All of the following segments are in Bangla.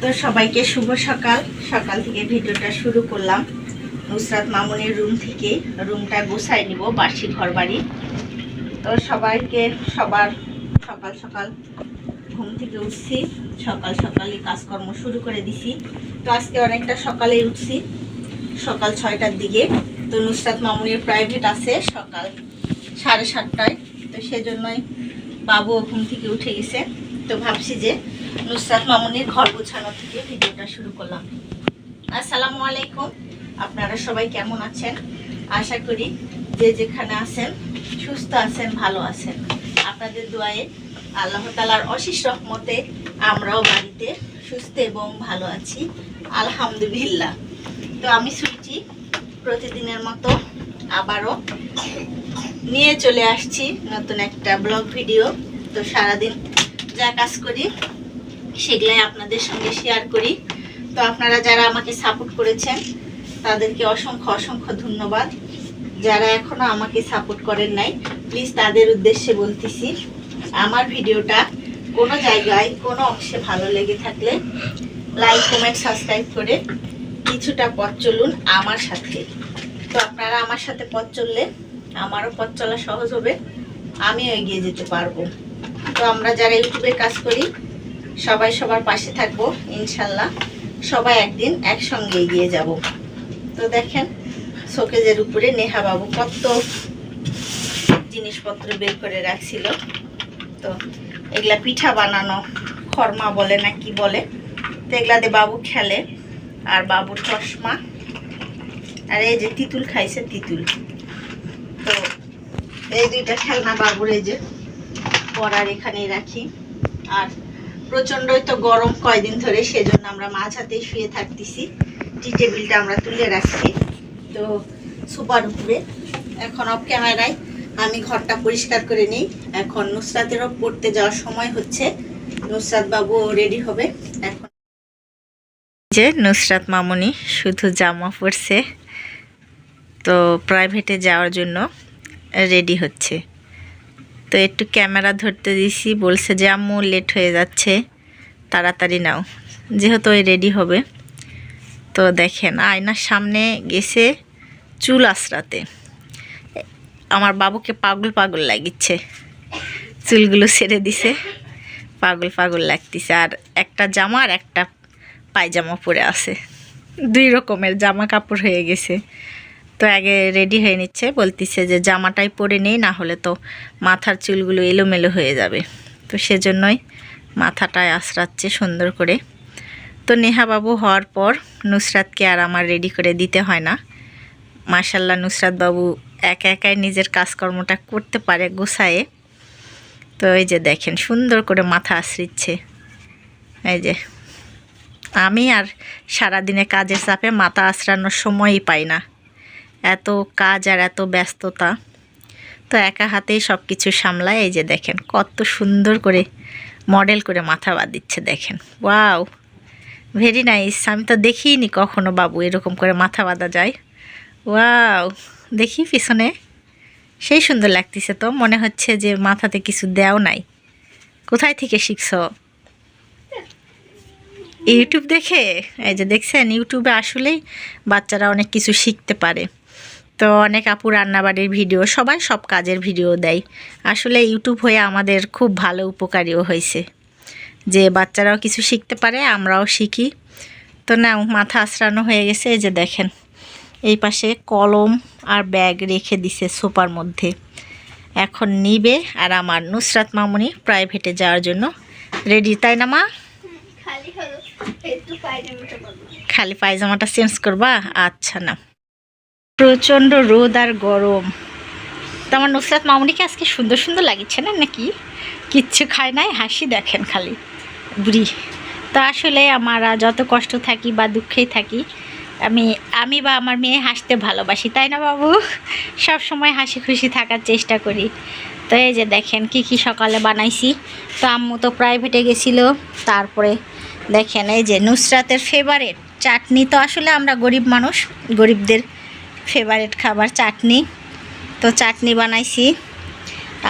তো সবাইকে শুভ সকাল। সকাল থেকে ভিডিওটা শুরু করলাম। নুসরাত মামুনের রুম থেকে। রুমটা গোছাই নিব, বাসি ঘর বাড়ি তো সবাইকে সবার সকাল সকাল ঘুম থেকে উঠছি। সকাল সকালে কাজকর্ম শুরু করে দিছি। তো আজকে অনেকটা সকালে উঠছি। সকাল ছয়টার দিকে। তো নুসরাত মামুনের প্রাইভেট আছে সকাল সাড়ে সাতটায়। তো সেজন্যই বাবু ঘুম থেকে উঠে গেছে। তো ভাবছি যে নুসরাত মামুনির ঘর গোছানো থেকে ভিডিওটা শুরু করলাম। আসসালামু আলাইকুম। আপনারা সবাই কেমন আছেন? আশা করি যে যেখানে আছেন, সুস্থ আছেন, ভালো আছেন। আপনাদের দোয়ায়ে আল্লাহ তালার অশেষ রহমতে আমরাও বাড়িতে সুস্থ এবং ভালো আছি। আলহামদুলিল্লাহ। তো আমি সুচি, প্রতিদিনের মতো আবারও নিয়ে চলে আসছি নতুন একটা ব্লগ ভিডিও। তো সারাদিন যা কাজ করি সেগুলাই আপনাদের সঙ্গে শেয়ার করি। তো আপনারা যারা আমাকে সাপোর্ট করেছেন, তাদেরকে অসংখ্য অসংখ্য ধন্যবাদ। যারা এখনও আমাকে সাপোর্ট করেন নাই প্লিজ তাদের উদ্দেশ্যে বলতেছি, আমার ভিডিওটা কোনো জায়গায়, কোনো অংশে ভালো লেগে থাকলে লাইক কমেন্ট সাবস্ক্রাইব করে কিছুটা পথ চলুন আমার সাথে। তো আপনারা আমার সাথে পথ চললে আমারও পথ চলা সহজ হবে, আমিও এগিয়ে যেতে পারব। তো আমরা যারা ইউটিউবে কাজ করি সবাই সবার পাশে থাকব, ইনশাল্লাহ। সবাই একদিন একসঙ্গে এগিয়ে যাব। তো দেখেন, শোকেজের উপরে নেহা বাবু কত জিনিসপত্র বের করে রাখছিল। তো এগুলা পিঠা বানানো, খরমা বলে না কি বলে, তো এগুলাতে বাবু খেলে। আর বাবুর চশমা। আর এই যে তিতুল খাইছে তিতুল। তো এই দুইটা খেলনা বাবুর এই যে পড়ার এখানেই রাখি। আর প্রচণ্ডই তো গরম কয়দিন ধরে, সেজন্য আমরা মাঝ হাতেই শুয়ে থাকতেছি। টি টেবিলটা আমরা তুলে রাখছি। তো সুপার উপরে। এখন অফ ক্যামেরায় আমি ঘরটা পরিষ্কার করে নিই। এখন নুসরাতেরও পড়তে যাওয়ার সময় হচ্ছে। নুসরাত বাবু রেডি হবে। এখন যে নুসরাত মামুনি শুধু জামা পরছে, তো প্রাইভেটে যাওয়ার জন্য রেডি হচ্ছে। তো একটু ক্যামেরা ধরতে দিছি, বলছে যে, আম্মু লেট হয়ে যাচ্ছে, তাড়াতাড়ি নাও। যেহেতু ওই রেডি হবে। তো দেখেন, আয়নার সামনে গেছে চুল আশ্রাতে আমার বাবুকে পাগল পাগল লাগিচ্ছে। চুলগুলো ছেড়ে দিছে, পাগল পাগল লাগতেছে। আর একটা জামা আর একটা পায়জামা পরে আছে। দুই রকমের জামা কাপড় হয়ে গেছে। তো আগে রেডি হয়ে নিচ্ছে, বলতিছে যে জামাটাই পরে নেই, না হলে তো মাথার চুলগুলো এলোমেলো হয়ে যাবে। তো সেজন্যই মাথাটায় আশ্রাচ্ছে সুন্দর করে। তো নেহা বাবু হওয়ার পর নুসরাতকে আর আমার রেডি করে দিতে হয় না। মার্শাল্লাহ নুসরাত বাবু একা একাই নিজের কাজকর্মটা করতে পারে গোছায়ে। তো এই যে দেখেন, সুন্দর করে মাথা আশ্রিচ্ছে এই যে, আমি আর সারাদিনে কাজের চাপে মাথা আশ্রানোর সময়ই পাই না। এত কাজ আর এত ব্যস্ততা। তো একা হাতেই সব কিছু সামলায়, এই যে দেখেন, কত সুন্দর করে মডেল করে মাথা বাদ দিচ্ছে দেখেন। ওয়াও! Very nice. আমি তো দেখিনি কখনো বাবু এরকম করে মাথা বাঁধা যায়। ওয়াও! দেখি পিছনে। সেই সুন্দর লাগতেছে তো, মনে হচ্ছে যে মাথাতে কিছু দেও নাই। কোথায় থেকে শিখছ? ইউটিউব দেখে? এই যে দেখছেন, ইউটিউবে আসলেই বাচ্চারা অনেক কিছু শিখতে পারে। তো অনেক আপু রান্নাবাড়ির ভিডিও সবাই সব কাজের ভিডিও দেয়। আসলে ইউটিউব হয়ে আমাদের খুব ভালো উপকারীও হয়েছে। যে বাচ্চারাও কিছু শিখতে পারে আমরাও শিখি। তো না মাথা আশ্রানো হয়ে গেছে এই যে দেখেন। এই পাশে কলম আর ব্যাগ রেখে দিছে সোপার মধ্যে। এখন নিবে আর আমার নুসরাত মামুনি প্রাইভেটে যাওয়ার জন্য। রেডি তাই না মা? খালি পায়জামাটা চেঞ্জ করবা? আচ্ছা না। প্রচণ্ড রোদ আর গরম। তো আমার নুসরাত মামুনিকে আজকে সুন্দর সুন্দর লাগিচ্ছে না নাকি? কিচ্ছু খায় নাই, হাসি দেখেন খালি। বুড়ি। তো আসলে আমরা যত কষ্ট থাকি বা দুঃখেই থাকি, আমি আমি বা আমার মেয়ে হাসতে ভালোবাসি, তাই না বাবু? সব সময় হাসি খুশি থাকার চেষ্টা করি। তো এই যে দেখেন কি কি সকালে বানাইছি। তো আম্মু তো প্রাইভেটে গেছিল, তারপরে দেখেন এই যে নুসরাতের ফেভারেট চাটনি তো আসলে আমরা গরিব মানুষ, গরিবদের ফেভারেট খাবার চাটনি। তো চাটনি বানাইছি।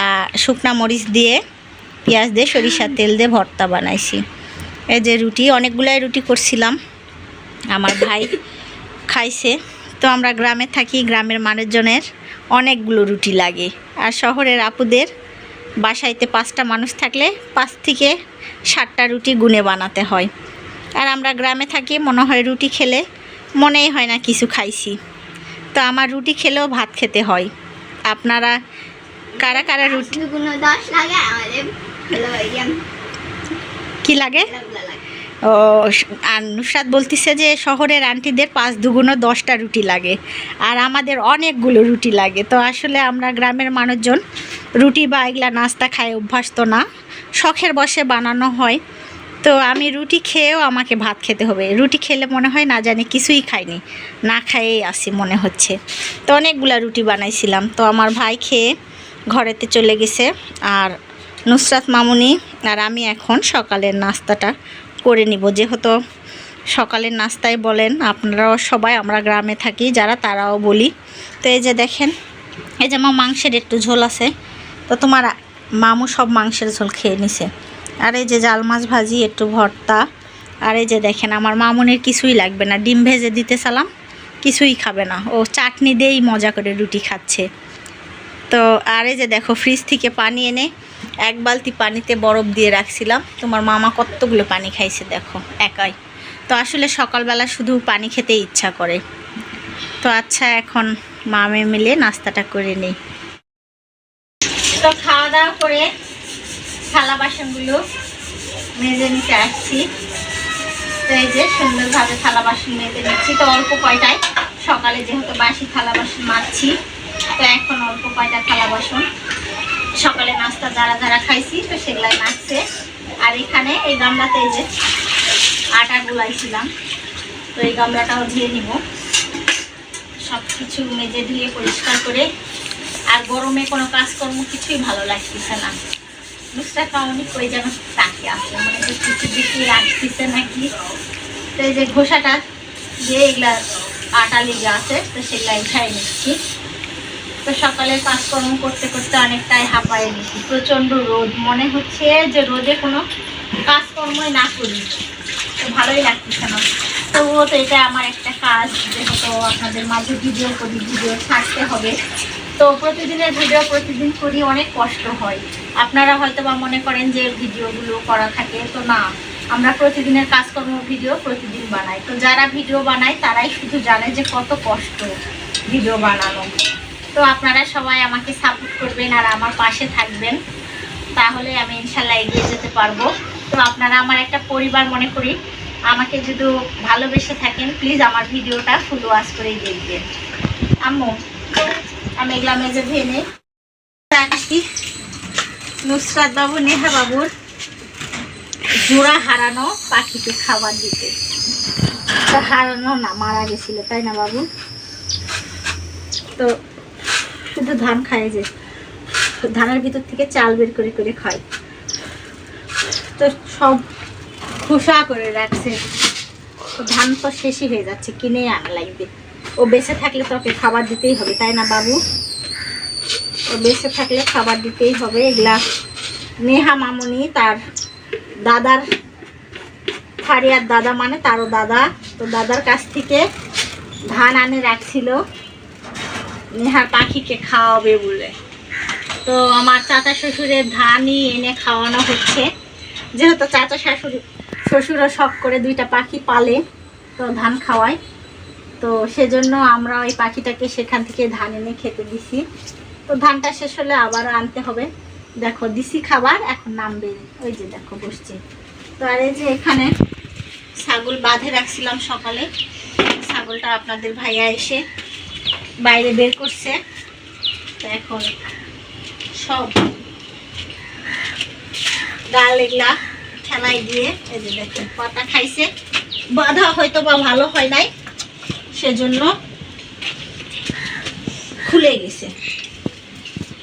আর শুকনা মরিচ দিয়ে, পেঁয়াজ দিয়ে, সরিষার তেল দিয়ে ভর্তা বানাইছি। এই যে রুটি, অনেকগুলাই রুটি করছিলাম। আমার ভাই খাইছে। তো আমরা গ্রামে থাকি, গ্রামের মানুষজনের অনেকগুলো রুটি লাগে। আর শহরের আপুদের বাসাইতে পাঁচটা মানুষ থাকলে পাঁচ থেকে ষাটটা রুটি গুনে বানাতে হয়। আর আমরা গ্রামে থাকি, মনে হয় রুটি খেলে মনেই হয় না কিছু খাইছি। তো আমার রুটি খেলেও ভাত খেতে হয়। আপনারা কারা কারা রুটি কি লাগে? ও আর নুসরাত বলতেছে যে শহরের আন্টিদের পাঁচ দুগুণো দশটা রুটি লাগে। আর আমাদের অনেকগুলো রুটি লাগে। তো আসলে আমরা গ্রামের মানুষজন রুটি বা এগুলা নাস্তা খায় অভ্যাস তো না। শখের বসে বানানো হয়। তো আমি রুটি খেয়েও আমাকে ভাত খেতে হবে। রুটি খেলে মনে হয় না জানি কিছুই খাইনি। না খাইয়েই আসি মনে হচ্ছে। তো অনেকগুলা রুটি বানাইছিলাম। তো আমার ভাই খেয়ে ঘরেতে চলে গেছে। আর নুসরাত মামুনি আর আমি এখন সকালের নাস্তাটা করে নিব। যেহেতু সকালের নাস্তায় বলেন, আপনারাও সবাই, আমরা গ্রামে থাকি, যারা তারাও বলি। তো এই যে দেখেন, এই যে আমার মাংসের একটু ঝোল আছে। তো তোমার মামু সব মাংসের ঝোল খেয়ে নিছে। আর এই যে জাল মাছ ভাজি, একটু ভর্তা। আর এই যে দেখেন, আমার মামুনের কিছুই লাগবে না। ডিম ভেজে দিতে সালাম, কিছুই খাবে না। ও চাটনি দিয়েই মজা করে রুটি খাচ্ছে। তো আর যে দেখো ফ্রিজ থেকে পানি এনে এক বালতি পানিতে বরফ দিয়ে রাখছিলাম। তোমার মামা কতগুলো পানি খাইছে দেখো, একাই। তো আসলে সকালবেলা শুধু পানি খেতে ইচ্ছা করে। তো আচ্ছা এখন মামে মিলে নাস্তাটা করে নিই। তো খাওয়া দাওয়া করে থালা বাসনগুলো মেজে নিতে আসছি। তো এই যে সুন্দরভাবে থালা বাসন মেজে নিচ্ছি। তো অল্প কয়টায়? সকালে যেহেতু বাসি থালা বাসন মারছি তো এখন অল্প কয়টা থালা বাসন। সকালে নাস্তা যারা যারা খাইছি, তো সেগুলাই মাখছে আর এখানে এই গামলাতে এই যে আটা গুলাইছিলাম, তো এই গামলাটাও ধুয়ে নিব। সব কিছু মেজে ধুয়ে পরিষ্কার করে। আর গরমে কোনো কাজকর্ম কিছুই ভালো লাগতেছে না। নুসরা কাউনি কই যেন তাকে আসে মানে কিছু দিকে আসতেছে নাকি। তো এই যে ঘোষাটা যে এগুলা আটা লেগে আছে, তো সেগুলা উঠাই নিচ্ছি। তো সকালের কাজকর্ম করতে করতে অনেকটাই হাঁপায়ে নিচ্ছি প্রচণ্ড রোদ। মনে হচ্ছে যে রোদে কোনো কাজকর্মই না করি। তো ভালোই লাগতেছে না। তবুও তো এটা আমার একটা কাজ, যেহেতু আপনাদের মাঝে ভিডিও করি, ভিডিও ছাড়তে হবে। তো প্রতিদিনের ভিডিও প্রতিদিন করি, অনেক কষ্ট হয়। আপনারা হয়তো বা মনে করেন যে ভিডিওগুলো করা থাকে, তো না, আমরা প্রতিদিনের কাজকর্ম ভিডিও প্রতিদিন বানাই। তো যারা ভিডিও বানায়, তারাই শুধু জানে যে কত কষ্ট ভিডিও বানানো। তো আপনারা সবাই আমাকে সাপোর্ট করবেন আর আমার পাশে থাকবেন। তাহলে আমি ইনশাল্লাহ এগিয়ে যেতে পারব। তো আপনারা আমার একটা পরিবার মনে করি, আমাকে যদি ভালোবেসে থাকেন প্লিজ আমার ভিডিওটা ফুল ওয়াশ করেই দেখবেন। আম্মু, আমি এগুলা মেজে নেই। আসি নুসরাত বাবু, নেহা বাবুর জোড়া হারানো পাখিকে খাবার দিতে। তা হারানো না, মারা গেছিল, তাই না বাবু? তো শুধু ধান খায় যে, ধানের ভিতর থেকে চাল বের করে করে খায়। তো সব খোসা করে রাখছে। তো ধান তো শেষই হয়ে যাচ্ছে, কিনে আনা লাগবে ও বেঁচে থাকলে তো ওকে খাবার দিতেই হবে, তাই না বাবু? বেঁচে থাকলে খাবার দিতেই হবে। এগুলা নেহা মামনি তার দাদার, ফারিয়ার দাদা মানে তারও দাদা। তো দাদার কাছ থেকে ধান আনে রাখছিল। নেহার পাখিকে খাওয়াবে বলে। তো আমার চাচা শ্বশুরের ধানই এনে খাওয়ানো হচ্ছে। যেহেতু চাচা শাশুড়ি, শ্বশুরও শখ করে দুইটা পাখি পালে, তো ধান খাওয়ায়। তো সেজন্য আমরা ওই পাখিটাকে সেখান থেকে ধান এনে খেতে দিছি। তো ধানটা শেষ হলে আবারও আনতে হবে। দেখো, দিছি খাবার, এখন নামবে। ওই যে দেখো, বসছে। তো আর এই যে এখানে ছাগল বাঁধে রাখছিলাম সকালে। ছাগলটা আপনাদের ভাইয়া এসে বাইরে বের করছে। তো এখন সব ডাল, এগুলা ঠেলাই দিয়ে এই যে দেখেন, পাতা খাইছে। বাঁধা হয়তো বা ভালো হয় নাই, সেজন্য খুলে গেছে।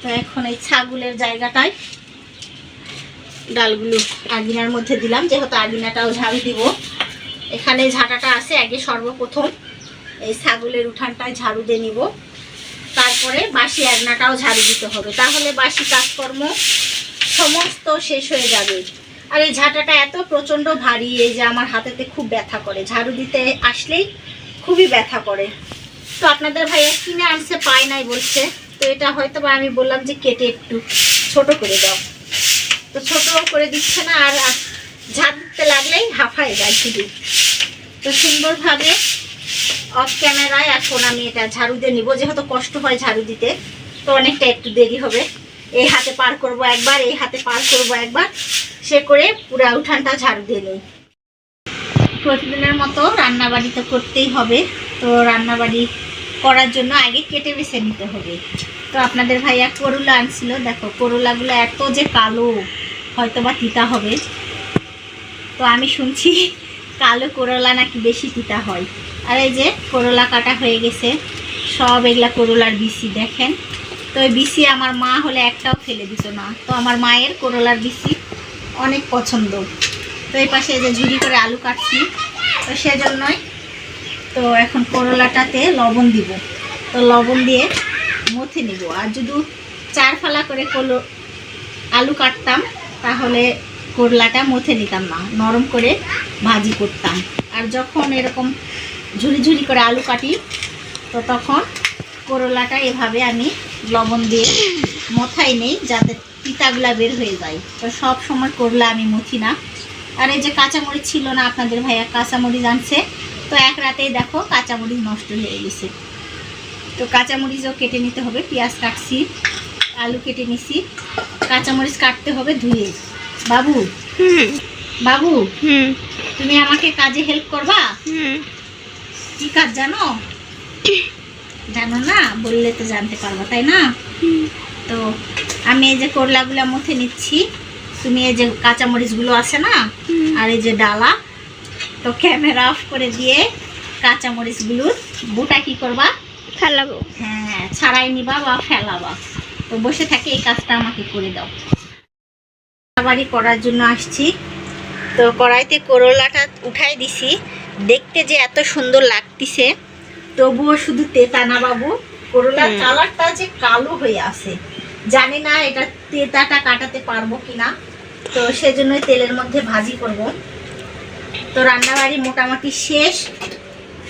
তো এখন এই ছাগলের জায়গাটায় ডালগুলো আগিনার মধ্যে দিলাম, যেহেতু আগিনাটাও ঝাড়ু দিব। এখানে ঝাঁটাটা আছে, আগে সর্বপ্রথম এই ছাগলের উঠানটায় ঝাড়ু দিয়ে নিব। তারপরে বাসি আগনাটাও ঝাড়ু দিতে হবে। তাহলে বাসি কাজকর্ম সমস্ত শেষ হয়ে যাবে। আর এই ঝাঁটাটা এত প্রচণ্ড ভারী, এই যে আমার হাতেতে খুব ব্যথা করে। ঝাড়ু দিতে আসলেই খুবই ব্যথা করে। তো আপনাদের ভাইয়া কিনে আনছে, পায় নাই বলছে। তো এটা হয়তো বা আমি বললাম যে কেটে একটু ছোট করে দাও। তো ছোট করে দিচ্ছে না, আর ঝাড় দিতে লাগলেই হাফায় যায় শুধু। তো সুন্দরভাবে অফ ক্যামেরায় এখন আমি এটা ঝাড়ু দিয়ে নিব। যেহেতু কষ্ট হয় ঝাড়ু দিতে, তো অনেকটা একটু দেরি হবে। এই হাতে পার করব একবার, এই হাতে পার করব একবার, সে করে পুরা উঠানটা ঝাড়ু দিয়ে নিই। প্রতিদিনের মতো রান্নাবাড়ি তো করতেই হবে। তো রান্নাবাড়ি করার জন্য আগে কেটে বেছে নিতে হবে। তো আপনাদের ভাইয়া করলা আনছিল। দেখো, করলাগুলো এত যে কালো হয়তো বা তিতা হবে। তো আমি শুনছি কালো করলা নাকি বেশি তিতা হয়। আর এই যে করলা কাটা হয়ে গেছে, সব এগুলা করলার বিসি দেখেন। তো এই বিসি আমার মা হলে একটাও ফেলে দিত না। তো আমার মায়ের করলার বিসি অনেক পছন্দ। তো এই পাশে যে ঝুড়ি করে আলু কাটছি। তো সেজন্যই তো এখন করলাটাতে লবণ দিব। তো লবণ দিয়ে মথে নিব। আর যদি চার ফালা করে কলো আলু কাটতাম, তাহলে করলাটা মথে নিতাম না। নরম করে ভাজি করতাম। আর যখন এরকম ঝুড়ি ঝুড়ি করে আলু কাটি, তো তখন করলাটা এভাবে আমি লবণ দিয়ে মথাই নেই, যাতে পিতাগুলা বের হয়ে যায়। তো সব সময় করলা আমি মুথি না। আর এই যে কাঁচামরিচ ছিল না আপনাদের ভাইয়া, কাঁচামরিচ আনছে তো এক রাতেই দেখো কাঁচামরিচ নষ্ট হয়ে গেছে। তো কাঁচামরিচও কেটে নিতে হবে পেঁয়াজ কাটছি আলু কেটে নিছি। কাঁচামরিচ কাটতে হবে ধুয়ে। বাবু হুম। বাবু হুম। তুমি আমাকে কাজে হেল্প করবা? হুম। কি কাজ জানো? জানো না বললে তো জানতে পারব তাই না? তো আমি এই যে করলাগুলো মুথে নিচ্ছি। তুমি এই যে কাঁচামরিচগুলো আছে না আর এই যে ডালা তো ক্যামেরা অফ করে দিয়ে কাঁচামরিচগুলোর বুটা কি করবা? ফেলাবো। হ্যাঁ ছাড়াই নিবা বা ফেলাবা। তো বসে থাকে এই কাজটা আমাকে করে দাও। বাড়ি করার জন্য আসছি। তো কড়াইতে করলাটা উঠাই দিছি। দেখতে যে এত সুন্দর লাগতিছে তবুও শুধু তেতা না বাবু। করলার কালারটা যে কালো হয়ে আছে। জানি না এটা তেতাটা কাটাতে পারব কিনা। তো সেজন্যই তেলের মধ্যে ভাজি করব। তো রান্নাবাড়ি মোটামুটি শেষ।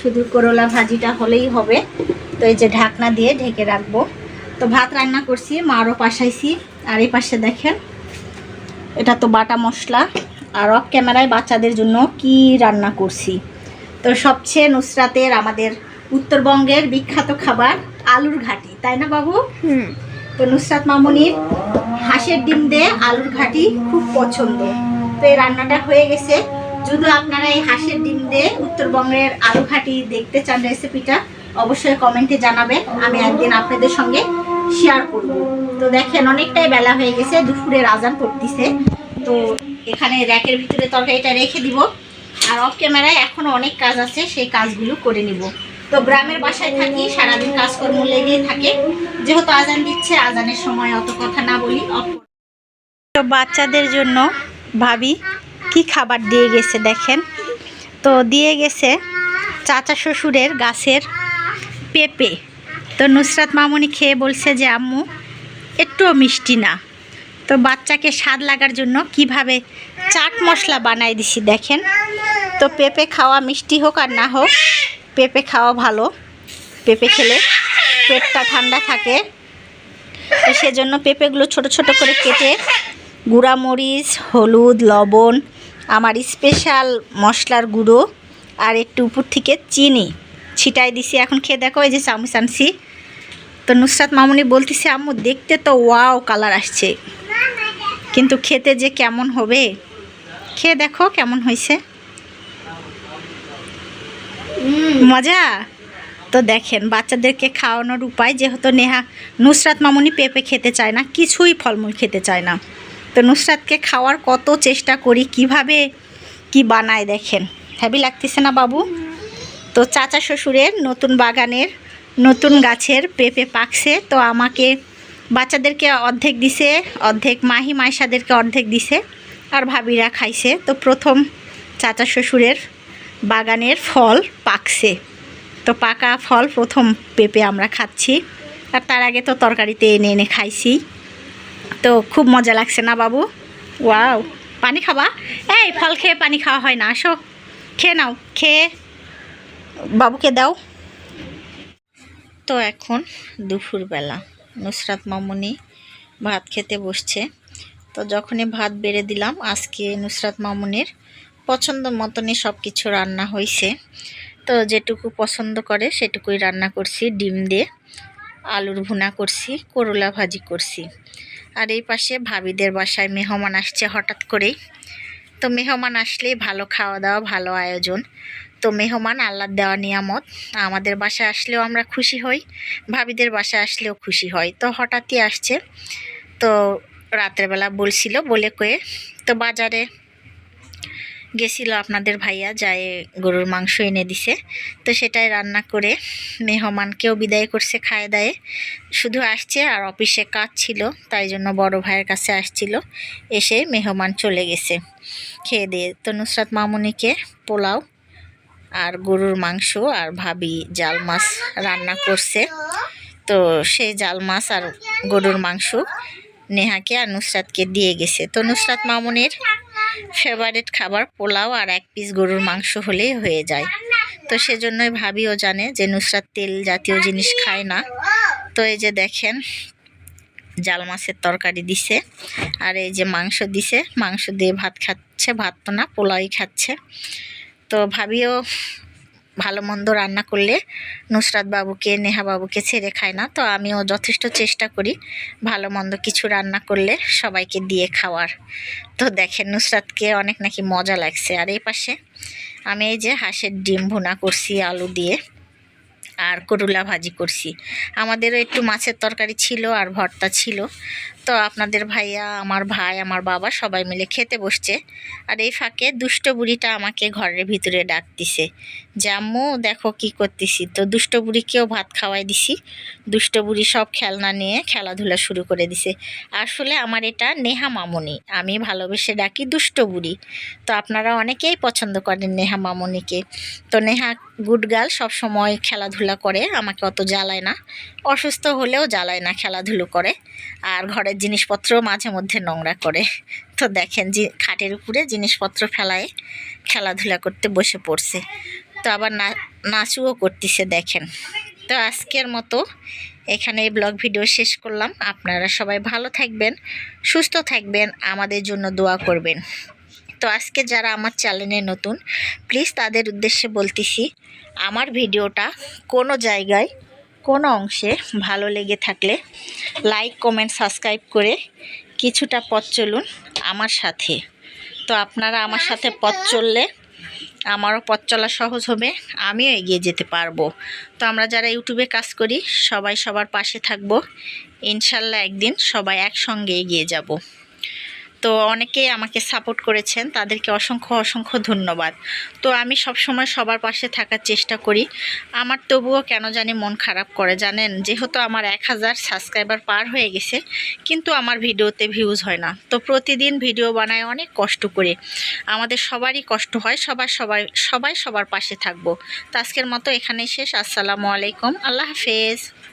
শুধু করলা ভাজিটা হলেই হবে। তো এই যে ঢাকনা দিয়ে ঢেকে রাখব। তো ভাত রান্না করছি মারও পাশাইছি। আর এই পাশে দেখেন এটা তো বাটা মশলা। আর অফ ক্যামেরায় বাচ্চাদের জন্য কি রান্না করছি। তো সবচেয়ে নুসরাতের আমাদের উত্তরবঙ্গের বিখ্যাত খাবার আলুর ঘাটি তাই না বাবু? হুম। তো নুসরাত মামুনির হাঁসের ডিম দিয়ে আলুর ঘাটি খুব পছন্দ। তো এই রান্নাটা হয়ে গেছে। যদি আপনারা এই হাঁসের ডিম দিয়ে উত্তরবঙ্গের আলু ঘাটি দেখতে চান রেসিপিটা, অবশ্যই কমেন্টে জানাবেন, আমি একদিন আপনাদের সঙ্গে শেয়ার করব। তো দেখেন, অনেকটাই বেলা হয়ে গেছে দুপুরের আজান পড়তিছে তো এখানে র্যাকের ভিতরে তরকারিটা রেখে দিব। আর অফ ক্যামেরায় এখনও অনেক কাজ আছে, সেই কাজগুলো করে নিব। তো গ্রামের বাসায় থাকি, সারাদিন কাজকর্ম লেগেই থাকে। যেহেতু আজান দিচ্ছে, আজানের সময় অত কথা না বলি। অফ বাচ্চাদের জন্য ভাবি কি খাবার দিয়ে গেছে দেখেন? তো দিয়ে গেছে চাচা শ্বশুরের গাছের পেঁপে। তো নুসরাত মামুনি খেয়ে বলছে যে, আম্মু একটুও মিষ্টি না। তো বাচ্চাকে স্বাদ লাগার জন্য কীভাবে চাট মশলা বানাই দিছি দেখেন? তো পেঁপে খাওয়া মিষ্টি হোক আর না হোক, পেঁপে খাওয়া ভালো। পেঁপে খেলে পেটটা ঠান্ডা থাকে। তো সেজন্য পেঁপেগুলো ছোট ছোট করে কেটে গুঁড়া মরিচ হলুদ, লবণ আমার স্পেশাল মশলার গুঁড়ো আর একটু উপর থেকে চিনি ছিটাই দিছি। এখন খেয়ে দেখো এই যে চামচ আনছি। তো নুসরাত মামুনি বলতেছে আম্মু দেখতে তো ওয়াও কালার আসছে। কিন্তু খেতে যে কেমন হবে? খেয়ে দেখো কেমন হয়েছে। মজা? তো দেখেন বাচ্চাদেরকে খাওয়ানোর উপায় যেহেতু নেহা নুসরাত মামুনি পেঁপে খেতে চায় না কিছুই ফলমূল খেতে চায় না। তো নুসরাতকে খাওয়ার কত চেষ্টা করি, কীভাবে কি বানায় দেখেন। হ্যাবি লাগতেছে না বাবু? তো চাচা শ্বশুরের নতুন বাগানের, নতুন গাছের পেঁপে পাকছে, তো আমাকে বাচ্চাদেরকে অর্ধেক দিছে, অর্ধেক মাহি মাইশাদেরকে অর্ধেক দিছে, আর ভাবিরা খাইছে। তো প্রথম চাচা শ্বশুরের বাগানের ফল পাকছে। তো পাকা ফল প্রথম পেঁপে আমরা খাচ্ছি, আর তার আগে তো তরকারিতে এনে এনে খাইছি। তো খুব মজা লাগছে না বাবু? ওয়াও, পানি খাবা? এই, ফল খেয়ে পানি খাওয়া হয় না, আসো। খেয়ে নাও, খেয়ে। বাবুকে দাও। তো এখন দুপুরবেলা, নুসরাত মামুনি ভাত খেতে বসছে। তো যখনই ভাত বেড়ে দিলাম, আজকে নুসরাত মামুনির পছন্দ মতনই সব কিছু রান্না হয়েছে তো যেটুকু পছন্দ করে, সেটুকুই রান্না করছি, ডিম দিয়ে আলুর ভুনা করছি, করলা ভাজি করছি। আর এই পাশে ভাবিদের বাসায় মেহমান আসছে হঠাৎ করেই। তো মেহমান আসলেই ভালো খাওয়া দাওয়া, ভালো আয়োজন। তো মেহমান আল্লাহর দেওয়া নিয়ামত। আমাদের বাসায় আসলেও আমরা খুশি হই, ভাবিদের বাসায় আসলেও খুশি হয় তো হঠাৎই আসছে। তো রাত্রেবেলা বলছিল বলে কয়ে, তো বাজারে গেছিল আপনাদের ভাইয়া যায় গরুর মাংস এনে দিছে। তো সেটাই রান্না করে মেহমানকেও বিদায় করছে খায় দায়ে। শুধু আসছে আর অফিসে কাজ ছিল, তাই জন্য বড় ভাইয়ের কাছে আসছিল। এসে মেহমান চলে গেছে। খেয়ে দিয়ে তো নুসরাত মামুনিকে পোলাও আর গরুর মাংস আর ভাবি জাল মাছ রান্না করছে। তো সেই জাল মাছ আর গরুর মাংস নেহাকে আর নুসরাতকে দিয়ে গেছে। তো নুসরাত মামুনির ফেভারিট খাবার পোলাও আর এক পিস গরুর মাংস হলেই হয়ে যায়। তো সেজন্যই ভাবিও জানে যে নুসরাত তেল জাতীয় জিনিস খায় না। তো এই যে দেখেন, জাল মাছের তরকারি দিছে আর এই যে মাংস দিছে। মাংস দিয়ে ভাত খাচ্ছে, ভাত তো না, পোলাওই খাচ্ছে। তো ভাবিও ভালো মন্দ রান্না করলে নুসরাত বাবুকে, নেহা বাবুকে ছেড়ে খায় না। তো আমিও যথেষ্ট চেষ্টা করি ভালো মন্দ কিছু রান্না করলে সবাইকে দিয়ে খাওয়ার। তো দেখেন নুসরাতকে অনেক নাকি মজা লাগছে। আর এই পাশে আমি এই যে হাঁসের ডিম ভুনা করছি আলু দিয়ে। আর করুলা ভাজি করছি। আমাদেরও একটু মাছের তরকারি ছিল আর ভর্তা ছিল। তো আপনাদের ভাইয়া, আমার ভাই, আমার বাবা সবাই মিলে খেতে বসছে। আর এই ফাঁকে দুষ্ট বুড়িটা আমাকে ঘরের ভিতরে ডাক দিছে। যে, আম্মু, দেখো কি করতেছি। তো দুষ্ট বুড়িকেও ভাত খাওয়াই দিছি। দুষ্ট বুড়ি সব খেলনা নিয়ে খেলাধুলা শুরু করে দিছে। আসলে আমার এটা নেহা মামনি, আমি ভালোবেসে ডাকি দুষ্ট বুড়ি। তো আপনারা অনেকেই পছন্দ করেন নেহা মামনিকে। তো নেহা গুড গার্ল সবসময় খেলাধুলা করে, আমাকে অত জ্বালায় না। অসুস্থ হলেও জ্বালায় না খেলাধুলো করে। আর ঘরের জিনিসপত্র মাঝে মধ্যে নোংরা করে। তো দেখেন যে খাটের উপরে জিনিসপত্র ফেলায়, খেলাধুলা করতে বসে পড়ছে। তো আবার না, নাচুও করতেছে দেখেন। তো আজকের মতো এখানে এই ব্লগ ভিডিও শেষ করলাম। আপনারা সবাই ভালো থাকবেন, সুস্থ থাকবেন, আমাদের জন্য দোয়া করবেন। তো আজকে যারা আমার চ্যানেলে নতুন প্লিজ তাদের উদ্দেশ্যে বলতেছি, আমার ভিডিওটা কোনো জায়গায়, কোনো অংশে ভালো লেগে থাকলে লাইক কমেন্ট সাবস্ক্রাইব করে কিছুটা পথ চলুন আমার সাথে। তো আপনারা আমার সাথে পথ চললে আমারও পথ চলা সহজ হবে, আমিও এগিয়ে যেতে পারব। তো আমরা যারা ইউটিউবে কাজ করি, সবাই সবার পাশে থাকব, ইনশাল্লাহ একদিন সবাই একসঙ্গে এগিয়ে যাব। তো অনেকেই আমাকে সাপোর্ট করেছেন, তাদেরকে অসংখ্য অসংখ্য ধন্যবাদ। তো আমি সব সময় সবার পাশে থাকার চেষ্টা করি। আমার তবুও কেন জানি মন খারাপ করে, জানেন? যেহেতু আমার এক হাজার সাবস্ক্রাইবার পার হয়ে গেছে, কিন্তু আমার ভিডিওতে ভিউজ হয় না। তো প্রতিদিন ভিডিও বানায় অনেক কষ্ট করে। আমাদের সবারই কষ্ট হয়, সবার সবাই সবাই সবার পাশে থাকব। তো আজকের মতো এখানেই শেষ। আসসালামু আলাইকুম। আল্লাহ হাফেজ।